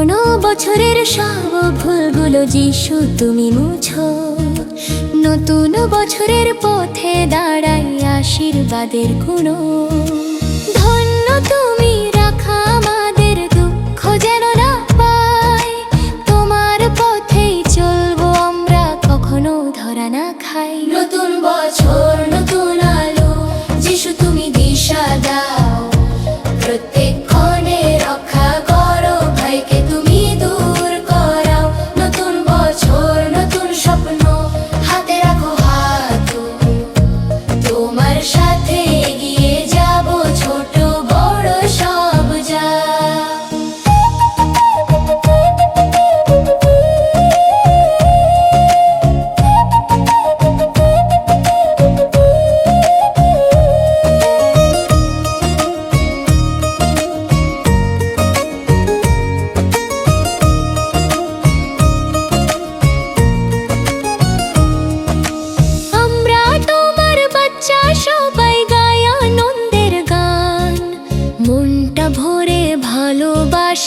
পুরনো বছরের সব ভুলগুলো যিশু তুমি মুছো। নতুন বছরের পথে দাঁড়াই আশীর্বাদের কোনো ধন্য তুমি রাখা আমাদের দুঃখ যেন না পাই তোমার পথেই চলবো আমরা কখনো ধরা না খাই।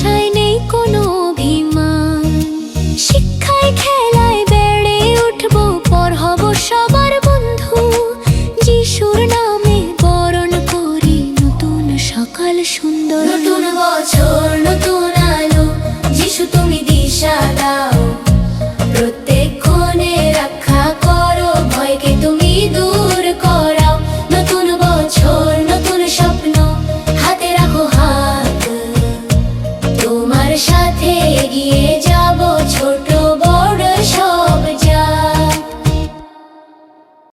ভাষায় নেই কোনো অভিমান। শিক্ষায়, খেলায় বেড়ে উঠব, পর হব সবার বন্ধু। যিশুর নামে বরণ করি, নতুন সকাল সুন্দর। নতুন বছর, নতুন আলো, যিশু তুমি দিশা দাও।